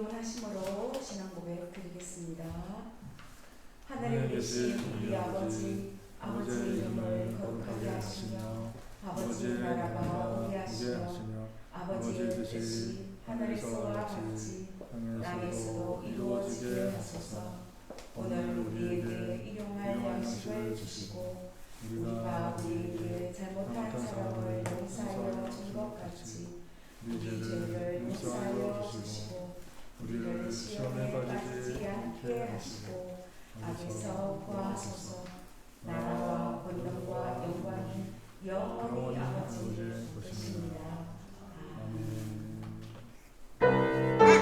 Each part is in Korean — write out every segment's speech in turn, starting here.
기도문 하심으로 신앙 고백 드리겠습니다. 하늘에 계신 우리 아버지, 아버지의 이름을 거룩하게 하시며 아버지의 나라가 오게 하시며 아버지의 뜻이 하늘에서와 같이 땅에서도 이루어지게 하소서 오늘 우리에게 일용할 양식을 주시고 우리가 우리에게 잘못한 사람을 용서하여 준 것 같이 우리 죄를 용서하여 주시고 우리를 시험에 빠지지 않게 하시고 악에서 구하소서 나라와 권능과 영광이 영원히 아버지 되십니다. 아멘.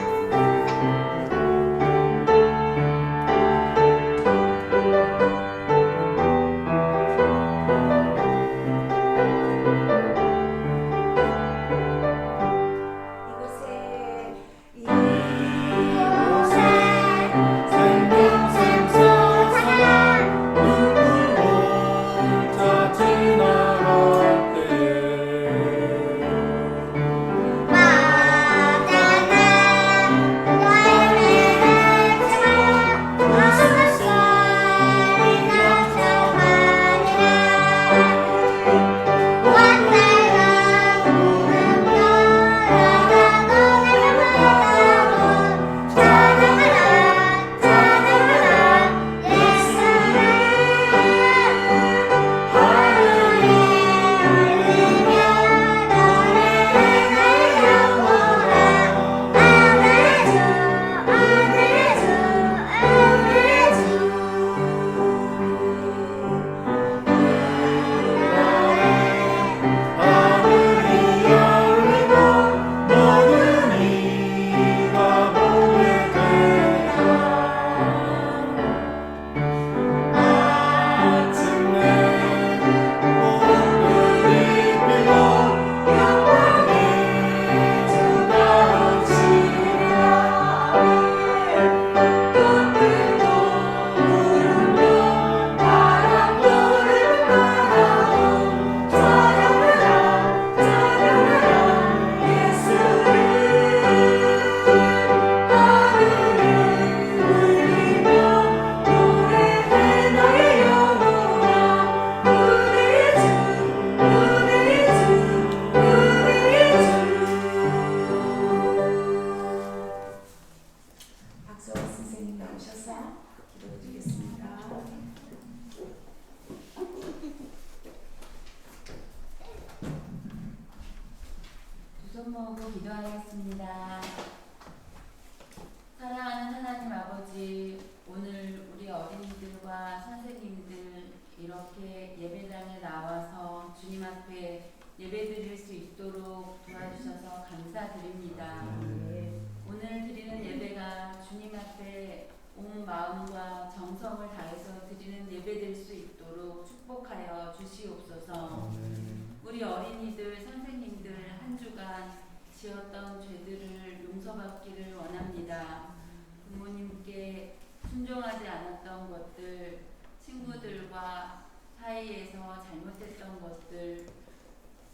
하지 않았던 것들, 친구들과 사이에서 잘못했던 것들,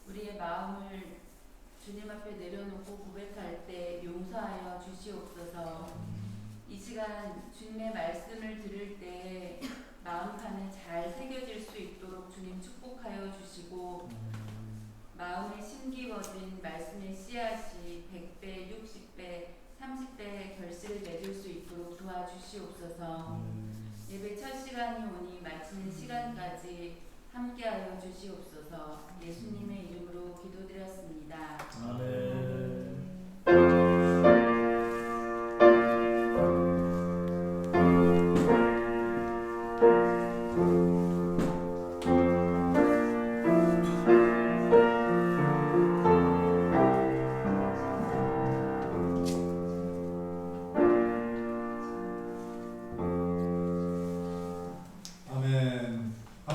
우리의 마음을 주님 앞에 내려놓고 고백할 때 용서하여 주시옵소서. 이 시간 주님의 말씀을 들을 때 마음판에 잘 새겨질 수 있도록 주님 축복하여 주시고 마음에 심기워진 말씀의 씨앗이 100배, 60배, 30배의 결실을 맺을 수 있도록 도와주시옵소서. 예배 첫 시간이 오니 마치는 시간까지 함께하여 주시옵소서. 예수님의 이름으로 기도드렸습니다. 아멘.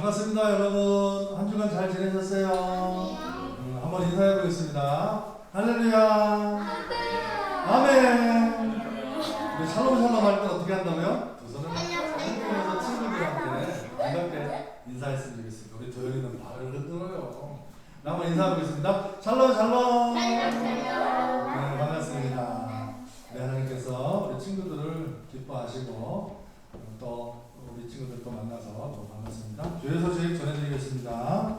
반갑습니다, 여러분. 한 주간 잘 지내셨어요? 음, 한번 인사해 보겠습니다. 할렐루야. 아멘. 우리 샬롬 샬롬 할 때 어떻게 한다고요? 두 손을 흔들면서 친구들한테 반갑게 인사했으면 좋겠습니다. 우리 도영이는 발을 흔들어요. 나 한번 인사해 보겠습니다. 샬롬 샬롬. 네, 반갑습니다. 네, 하나님께서 우리 친구들을 기뻐하시고 어, 또 우리 친구들 또 만나서 또 반갑습니다. 교회 소식 전해드리겠습니다.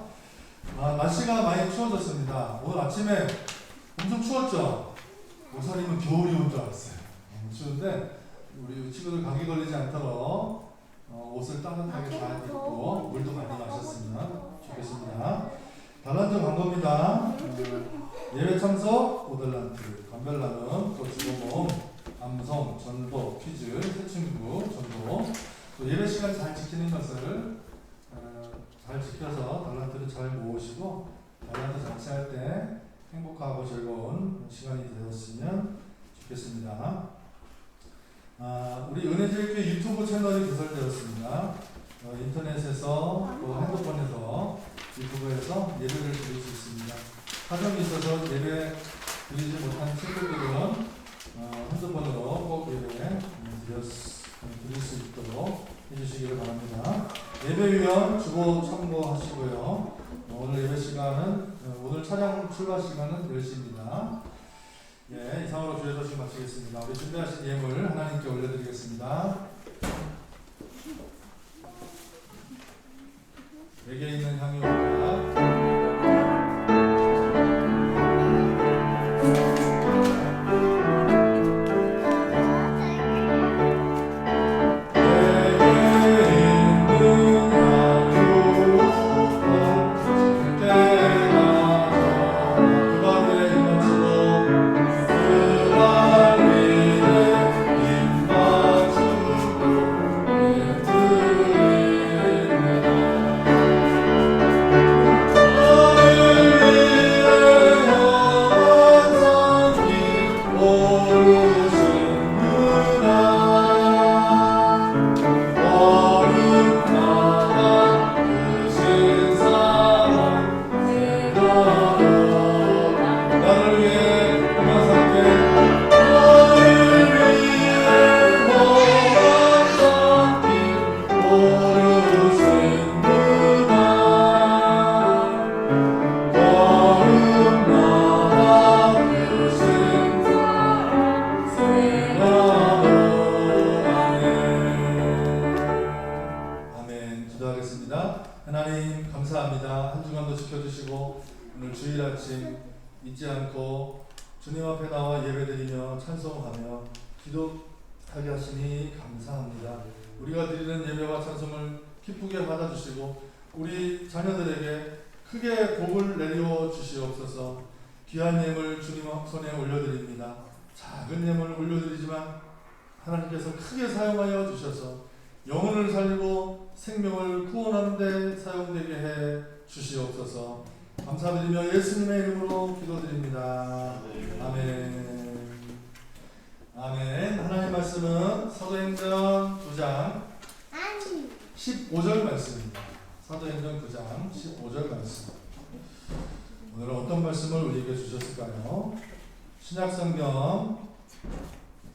아, 날씨가 많이 추워졌습니다. 오늘 아침에 엄청 추웠죠? 목사님은 겨울이 온 줄 알았어요. 너무 추운데 우리 친구들 감기 걸리지 않도록 어, 옷을 따뜻하게 잘 입고 물도 많이 마셨으면 좋겠습니다. 달란트 광고입니다. 어, 예배 참석 5달란트, 감별나눔, 또 주보모음, 암송, 전도, 퀴즈, 새 친구, 전도, 또 예배 시간 잘 지키는 것을 어, 잘 지켜서 달란트를 잘 모으시고 달란트 자체할 때 행복하고 즐거운 시간이 되었으면 좋겠습니다. 아, 우리 은혜제일교회 유튜브 채널이 개설되었습니다. 어, 인터넷에서 또 핸드폰에서 유튜브에서 예배를 드릴 수 있습니다. 사정이 있어서 예배 드리지 못한 친구들은 어, 핸드폰으로 꼭 예배 음, 드렸, 음, 드릴 수 있도록 해주시기를 바랍니다. 예배위원 주보 참고하시고요. 어, 오늘 예배 시간은 어, 오늘 차량 출발 시간은 10시입니다. 예, 이상으로 주의 소식 마치겠습니다. 우리 준비하신 예물 하나님께 올려드리겠습니다. 내게 있는 데 사용되게 해 주시옵소서. 감사드리며 예수님의 이름으로 기도드립니다. 아멘. 아멘. 하나님 말씀은 사도행전 9장 15절 말씀입니다. 사도행전 9장 15절 말씀. 오늘은 어떤 말씀을 우리에게 주셨을까요? 신약성경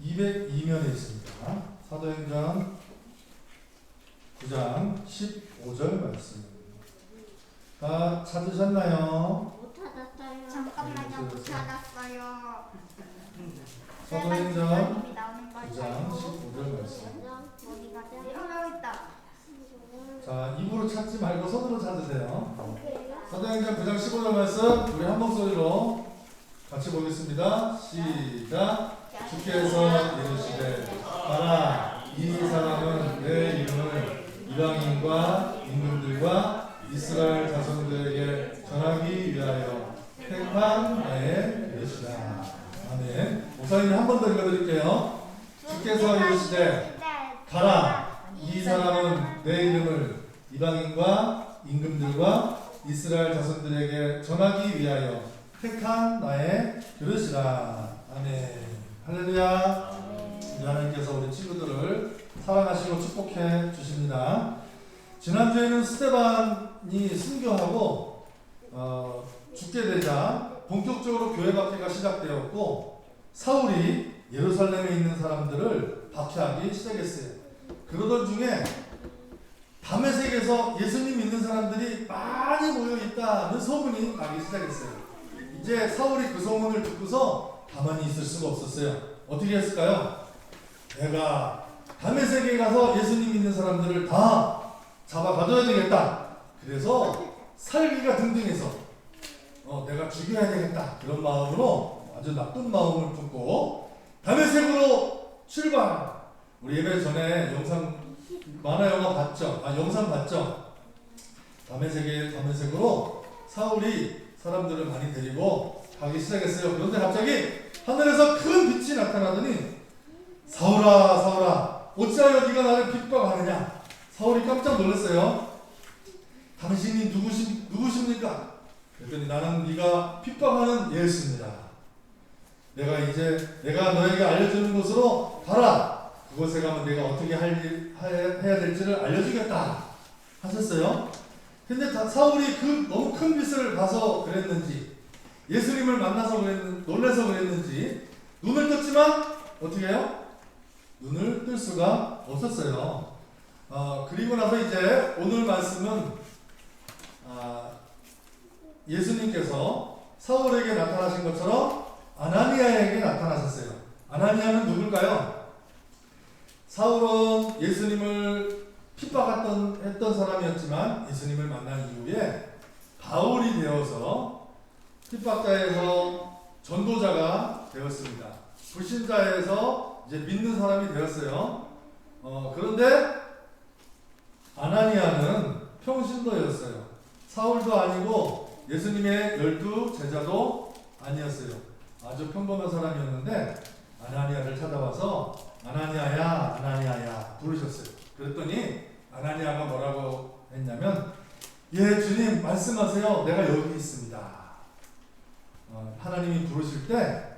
202면에 있습니다. 사도행전 9장 15절 말씀. 다 찾으셨나요? 못 잠깐만요 못 찾았어요. 사도행전 나오는 걸 9장 15절 말씀. 어디 가죠? 여기 있다. 자, 입으로 찾지 말고 손으로 찾으세요. 사도행전 9장 15절 말씀 우리 한 목소리로 같이 보겠습니다. 시작. 주께서 이르시되 가라 이 사람은 내 이름을 이방인과 임금들과 이스라엘 자손들에게 전하기 위하여 택한 나의 이르시다. 아멘. 목사님 한 번 더 읽어드릴게요. 주께서 이르시되 가라 이 사람은 내 이름을 이방인과 임금들과 이스라엘 자손들에게 전하기 위하여 택한 나의 그릇이라. 아멘. 할렐루야. 우리 하나님께서 우리 친구들을 사랑하시고 축복해 주십니다. 지난주에는 스테반이 순교하고 어, 죽게 되자 본격적으로 교회 박해가 시작되었고 사울이 예루살렘에 있는 사람들을 박해하기 시작했어요. 그러던 중에 담에색에서 예수님 믿는 사람들이 많이 모여 있다는 소문이 나기 시작했어요. 이제 사울이 그 소문을 듣고서 가만히 있을 수가 없었어요. 어떻게 했을까요? 내가 담에색에 가서 예수님 믿는 사람들을 다 잡아 가둬야 되겠다. 그래서 살기가 등등해서 어, 내가 죽여야 되겠다. 그런 마음으로 아주 나쁜 마음을 품고 담에색으로 출발. 우리 예배 전에 영상 만화 영화 봤죠? 아 영상 봤죠? 담에색에 담에색으로 사울이 사람들을 많이 데리고 가기 시작했어요. 그런데 갑자기 하늘에서 큰 빛이 나타나더니 사울아 사울아 어찌하여 네가 나를 핍박하느냐? 사울이 깜짝 놀랐어요. 당신이 누구시, 누구십니까? 그랬더니 나는 네가 핍박하는 예수입니다. 내가 이제 내가 너에게 알려주는 곳으로 가라. 그곳에 가면 내가 어떻게 할 일, 하- 해야 될지를 알려주겠다. 하셨어요. 근데 다- 사울이 그 너무 큰 빛을 봐서 그랬는지 예수님을 만나서 그랬는 놀래서 그랬는지 눈을 떴지만 어떻게 해요? 눈을 뜰 수가 없었어요. 어, 그리고 나서 이제 오늘 말씀은 아, 예수님께서 사울에게 나타나신 것처럼 아나니아에게 나타나셨어요. 아나니아는 누굴까요? 사울은 예수님을 핍박했던 했던 사람이었지만 예수님을 만난 이후에 바울이 되어서 핍박자에서 전도자가 되었습니다. 불신자에서 이제 믿는 사람이 되었어요. 어, 그런데 아나니아는 평신도였어요. 사울도 아니고 예수님의 열두 제자도 아니었어요. 아주 평범한 사람이었는데 아나니아를 찾아와서 아나니아야 아나니아야 부르셨어요. 그랬더니 아나니아가 뭐라고 했냐면 예 주님 말씀하세요. 내가 여기 있습니다. 어, 하나님이 부르실 때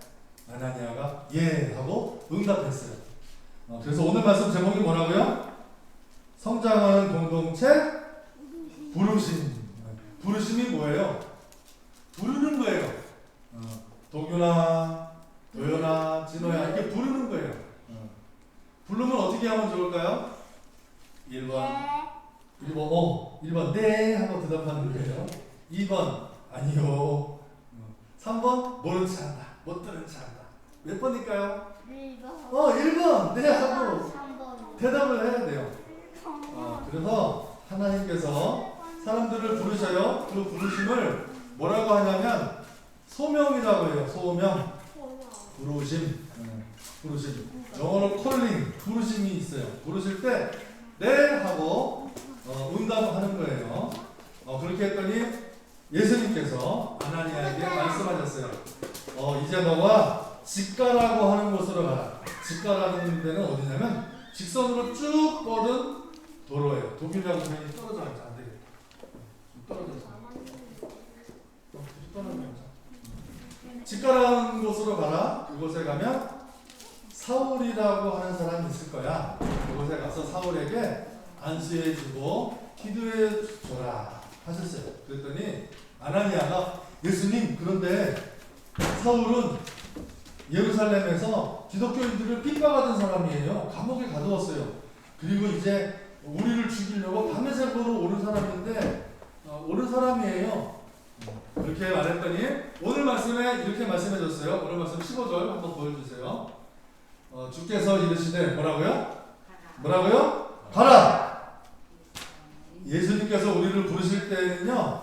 아나니아가 예 하고 응답했어요. 어, 그래서 오늘 말씀 제목이 뭐라고요? 성장하는 공동체 부르심. 부르심이 뭐예요? 부르는 거예요. 어, 도규나 도연아 진호야 이렇게 부르는 거예요. 어. 부르면 어떻게 하면 좋을까요? 1번 1번 어 1번 네 하고 대답하는 거예요. 2번 아니요. 어. 3번 모른 체 한다. 못 들은 체 한다. 몇 번일까요? 어 1번 네 하고 대답을 해야 돼요. 어, 그래서 하나님께서 사람들을 부르셔요. 그 부르심을 뭐라고 하냐면 소명이라고 해요. 소명, 부르심, 어, 부르심. 영어로 콜링, 부르심이 있어요. 부르실 때 네 하고 어, 응답하는 거예요. 어, 그렇게 했더니 예수님께서 아나니아에게 말씀하셨어요. 어, 이제 너가 직가라고 하는 곳으로 가라. 직가라는 데는 어디냐면 직선으로 쭉 뻗은 도로예요. 독일하고 당연히 떨어져 되겠다. 직가라는 곳으로 가라. 그곳에 가면 사울이라고 하는 사람이 있을 거야. 그곳에 가서 사울에게 안수해주고 기도해줘라 하셨어요. 그랬더니 아나니아가 예수님 그런데 사울은 예루살렘에서 기독교인들을 핍박하던 사람이에요. 감옥에 가두었어요. 그리고 이제 우리를 죽이려고 밤새도록 오는 사람인데 어, 오는 사람이에요. 그렇게 말했더니 오늘 말씀에 이렇게 말씀해 줬어요. 오늘 말씀 15절 한번 보여주세요. 어, 주께서 이르시되 뭐라고요? 뭐라고요? 가라! 예수님께서 우리를 부르실 때는요,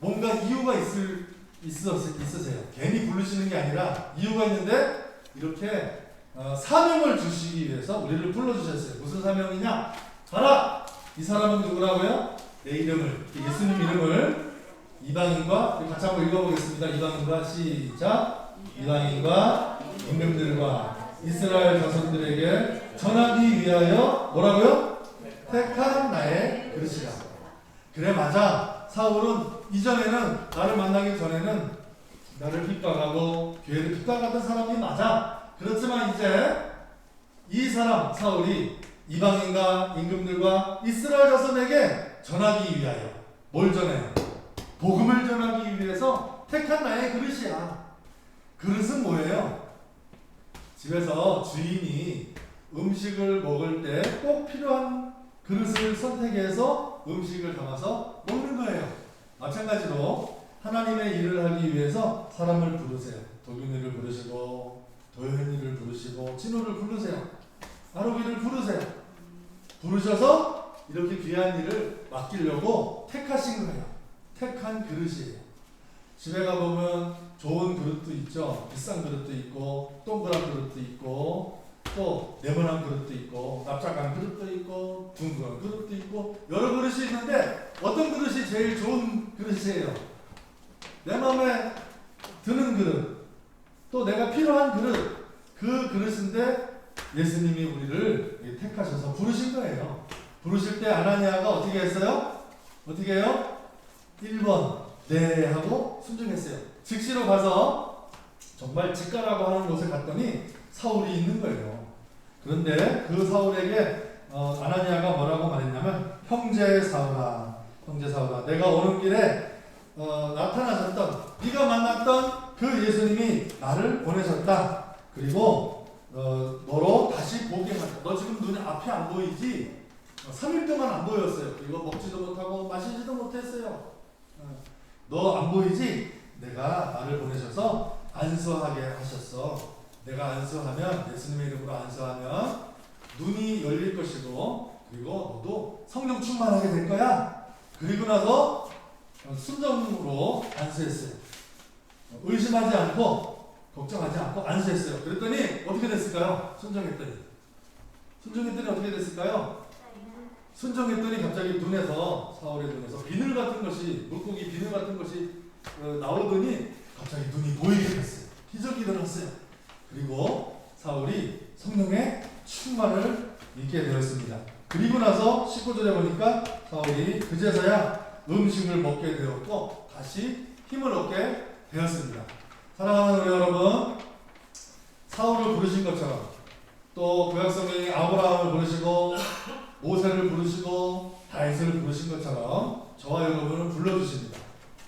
뭔가 이유가 있을, 있었, 있으세요. 괜히 부르시는 게 아니라 이유가 있는데, 이렇게 어, 사명을 주시기 위해서 우리를 불러주셨어요. 무슨 사명이냐? 가라! 이 사람은 누구라고요? 내 이름을, 예수님 이름을 이방인과, 같이 한번 읽어보겠습니다. 이방인과 시작. 이방인과 임금들과 이스라엘 자손들에게 전하기 위하여 뭐라고요? 택한 나의 그릇이라. 그래 맞아. 사울은 이전에는 나를 만나기 전에는 나를 핍박하고 교회를 핍박하던 사람이 맞아. 그렇지만 이제 이 사람 사울이 이방인과 임금들과 이스라엘 자손에게 전하기 위하여 뭘 전해요? 복음을 전하기 위해서 택한 나의 그릇이야. 그릇은 뭐예요? 집에서 주인이 음식을 먹을 때 꼭 필요한 그릇을 선택해서 음식을 담아서 먹는 거예요. 마찬가지로 하나님의 일을 하기 위해서 사람을 부르세요. 도균이를 부르시고 도현이를 부르시고 진호를 부르세요. 아로비를 부르세요. 부르셔서 이렇게 귀한 일을 맡기려고 택하신 거예요. 택한 그릇이에요. 집에 가보면 좋은 그릇도 있죠. 비싼 그릇도 있고 동그란 그릇도 있고 또 네모난 그릇도 있고 납작한 그릇도 있고 둥그런 그릇도 있고 여러 그릇이 있는데 어떤 그릇이 제일 좋은 그릇이에요? 내 마음에 드는 그릇 또 내가 필요한 그릇 그 그릇인데 예수님이 우리를 택하셔서 부르신 거예요. 부르실 때 아나니아가 어떻게 했어요? 어떻게 해요? 1번 네 하고 순종했어요. 즉시로 가서 정말 직가라고 하는 곳에 갔더니 사울이 있는 거예요. 그런데 그 사울에게 어, 아나니아가 뭐라고 말했냐면 형제 사울아, 형제 사울아, 내가 오는 길에 어, 나타나셨던 네가 만났던 그 예수님이 나를 보내셨다. 그리고 어, 너로 다시 보게 한다. 너 지금 눈이 앞이 안 보이지? 어, 3일 동안 안 보였어요. 그리고 먹지도 못하고 마시지도 못했어요. 어, 너안 보이지? 내가 나를 보내셔서 안수하게 하셨어. 내가 안수하면 예수님의 이름으로 안수하면 눈이 열릴 것이고 그리고 너도 성령 충만하게 될 거야. 그리고 나서 어, 순정으로 안수했어요. 어, 의심하지 않고 걱정하지 않고 안수했어요. 그랬더니 어떻게 됐을까요? 순정했더니 순정했더니 어떻게 됐을까요? 순정했더니 갑자기 눈에서 사울의 눈에서 비늘 같은 것이 물고기 비늘 같은 것이 어, 나오더니 갑자기 눈이 보이게 됐어요. 기적이 일어났어요. 그리고 사울이 성령의 충만을 입게 되었습니다. 그리고 나서 19절에 보니까 사울이 그제서야 음식을 먹게 되었고 다시 힘을 얻게 되었습니다. 사랑하는 우리 여러분, 사울을 부르신 것처럼 또 구약성경이 아브라함을 부르시고 모세를 부르시고 다윗을 부르신 것처럼 저와 여러분을 불러주십니다.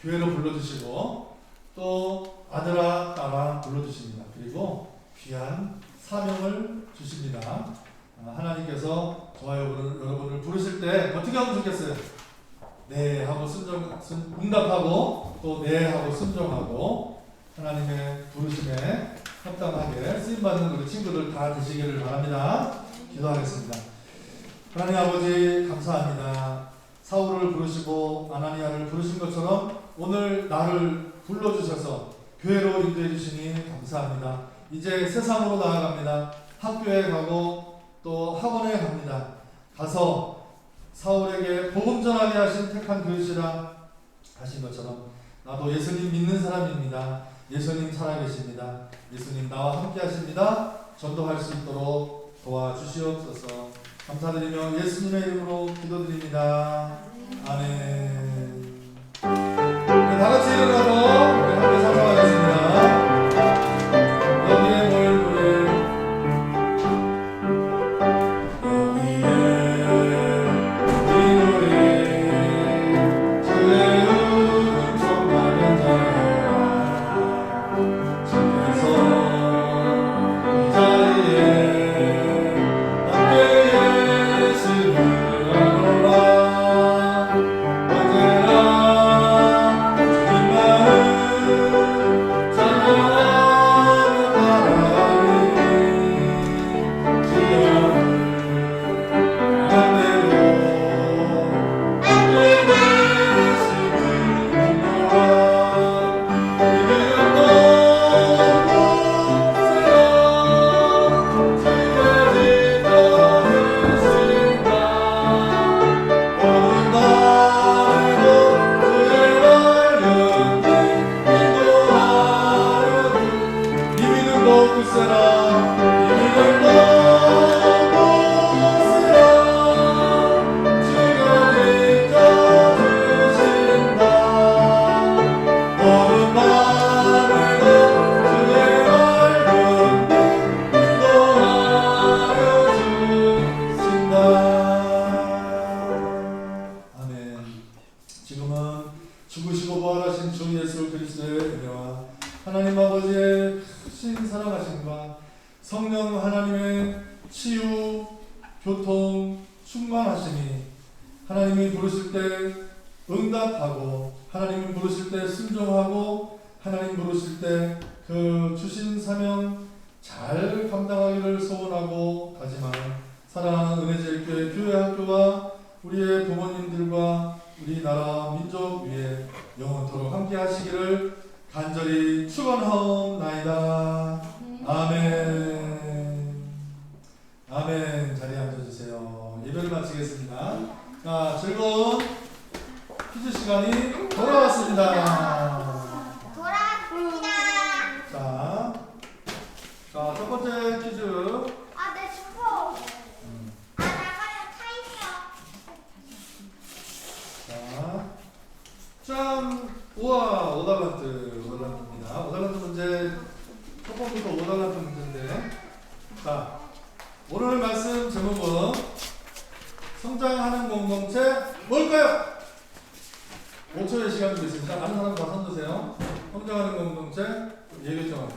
교회로 불러주시고 또 아들아 딸아 불러주십니다. 그리고 귀한 사명을 주십니다. 아, 하나님께서 저와 여러분을, 여러분을 부르실 때 어떻게 하면 좋겠어요? 네 하고 순종, 순, 응답하고 또 네 하고 순종하고 하나님의 부르심에 합당하게 쓰임받는 우리 친구들 다 되시기를 바랍니다. 기도하겠습니다. 하나님 아버지 감사합니다. 사울을 부르시고 아나니아를 부르신 것처럼 오늘 나를 불러주셔서 교회로 인도해 주시니 감사합니다. 이제 세상으로 나아갑니다. 학교에 가고 또 학원에 갑니다. 가서 사울에게 복음 전하게 하신 택한 그릇이라 하신 것처럼 나도 예수님 믿는 사람입니다. 예수님 살아계십니다. 예수님 나와 함께 하십니다. 전도할 수 있도록 도와주시옵소서. 감사드리며 예수님의 이름으로 기도드립니다. 아멘. 네, 다 같이 일어나서 우리 함께 찬송하겠습니다. 하나님이 부르실 때 응답하고 하나님이 부르실 때 순종하고 하나님 부르실 때 그 주신 사명 잘 감당하기를 소원하고 가지만 사랑하는 은혜제일 교회 교회 학교와 우리의 부모님들과 우리나라 민족 위에 영원토록 함께 하시기를 간절히 축원하옵나이다. 아멘. 아멘. 자리에 앉아 주세요. 예배를 마치겠습니다. 자, 즐거운 퀴즈 시간이 돌아왔습니다. 돌아왔습니다. 자, 자, 첫 번째 퀴즈. 아, 내 주포. 아, 나가요. 타이머. 자, 짠! 우와, 오달란트, 오달란트입니다. 오달란트 문제, 첫 번부터 오달란트 문제인데, 자, 오늘 말씀 제목은 성장하는 공동체 뭘까요? 5초의 시간 드리겠습니다. 아는 사람 다 손드세요. 성장하는 공동체 얘기했죠.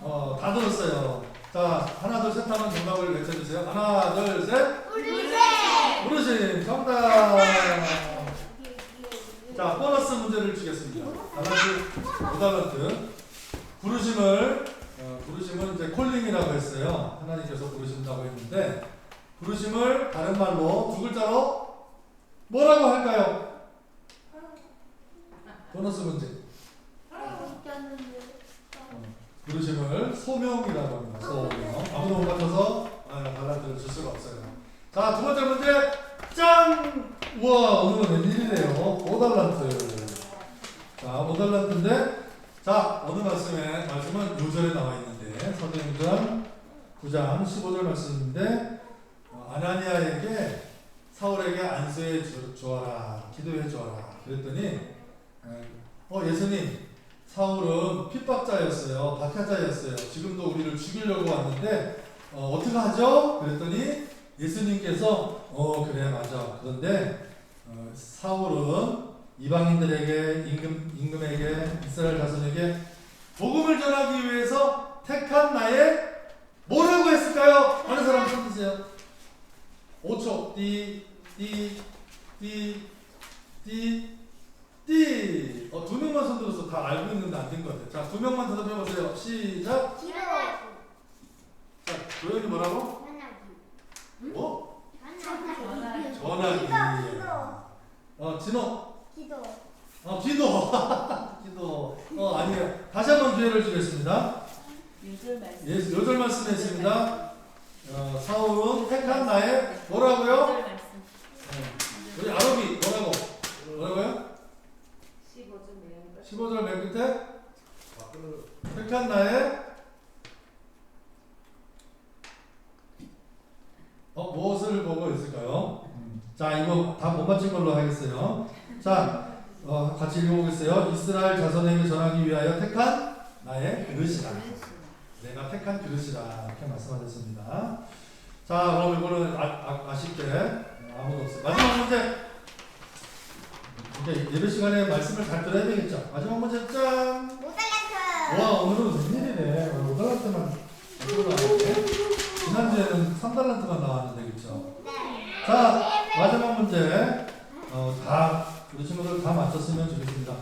어, 다 들었어요. 자, 하나, 둘, 셋 하면 정답을 외쳐주세요. 하나, 둘, 셋. 어르신 정답. 자 보너스 문제를 주겠습니다. 다같이 오달란트 부르심을 어, 부르심은 이제 콜링이라고 했어요. 하나님께서 부르신다고 했는데 부르심을 다른 말로 두 글자로 뭐라고 할까요? 보너스 문제. 부르심을 소명이라고 합니다. 소명. 아무도 못 맞춰서 아, 달란트를 줄 수가 없어요. 자, 두 번째 문제. 짠! 우와, 오늘은 웬일이래요. 5달란트. 자, 5달란트인데, 자, 오늘 말씀에, 말씀은 요절에 나와 있는데, 사도행전 9장 15절 말씀인데, 어, 아나니아에게 사울에게 안수해 주, 주어라, 기도해 주어라. 그랬더니, 어, 예수님, 사울은 핍박자였어요. 박해자였어요. 지금도 우리를 죽이려고 왔는데, 어, 어떻게 하죠? 그랬더니, 예수님께서 어 그래 맞아 그런데 어, 사울은 이방인들에게 임금 임금에게 이스라엘 자손에게 복음을 전하기 위해서 택한 나의 뭐라고 했을까요? 아는 사람 손 드세요. 5초 띠 띠 띠 띠 띠 어 두 명만 손 들어서 다 알고 있는데 안 된 것 같아요. 자 두 명만 대답해 보세요. 시작. 자 조연이 뭐라고? 뭐? 전화기. 전화기. 기도. 어, 진호. 기도. 어, 기도. 기도. 어, 아니에요. 다시 한 번 기회를 주겠습니다. 요절 말씀. 예, 요절 말씀했습니다. 어, 사울은 택한 나의 뭐라고요? 말씀. 어, 우리 아로비 뭐라고? 뭐라고요? 15절 내용. 15절 맨 끝에 택한 나의 어, 무엇을 보고 있을까요? 자, 이거 다 못 맞힌 걸로 하겠어요. 자, 어, 같이 읽어보겠어요. 이스라엘 자손에게 전하기 위하여 택한 나의 그릇이다. 내가 택한 그릇이다. 이렇게 말씀하셨습니다. 자, 그럼 이거는 아, 아, 아 쉽게 아무도 없어요. 마지막 문제. 이제 예배 시간에 말씀을 잘 들어야 되겠죠. 마지막 문제 짠. 모달란트. 와 오늘은 웬일이네. 5달란트만 나왔네. 지난주에는 3달란트만 나왔는데 그쵸? 네. 자 마지막 문제 어, 다 우리 친구들 다 맞췄으면 좋겠습니다.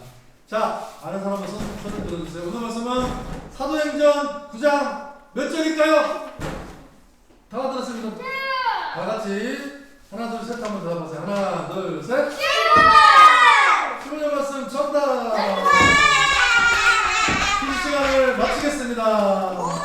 자 아는 사람은 손, 손을 들어주세요. 오늘 말씀은 사도행전 9장 몇 절일까요? 하나 둘셋다 같이 하나 둘 셋 한번 더 해보세요. 하나 둘 셋. 수분의 말씀 전다. 퀴즈 시간을 마치겠습니다.